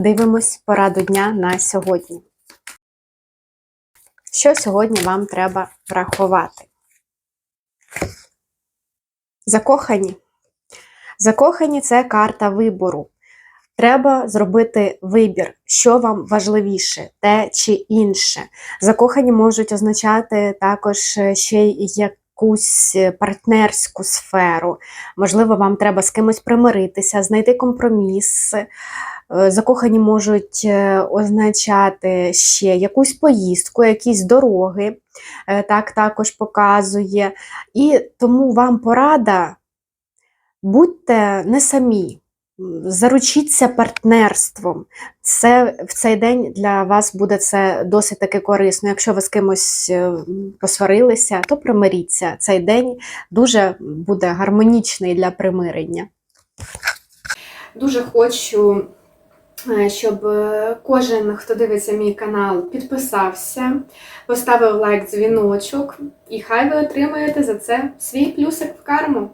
Дивимось пораду дня на сьогодні. Що сьогодні вам треба врахувати? Закохані. Закохані це карта вибору. Треба зробити вибір, що вам важливіше, те чи інше. Закохані можуть означати також ще й якусь партнерську сферу. Можливо, вам треба з кимось примиритися, знайти компроміс. Е, Закохані можуть е, означати ще якусь поїздку, якісь дороги, е, так також показує. І тому вам порада будьте не самі, заручіться партнерством. Це в цей день для вас буде це досить таки корисно. Якщо ви з кимось посварилися, то примиріться. Цей день дуже буде гармонічний для примирення. Дуже хочу, щоб е, кожен, хто дивиться мій канал, підписався, поставив лайк, дзвіночок, і хай ви отримаєте за це свій плюсик в карму.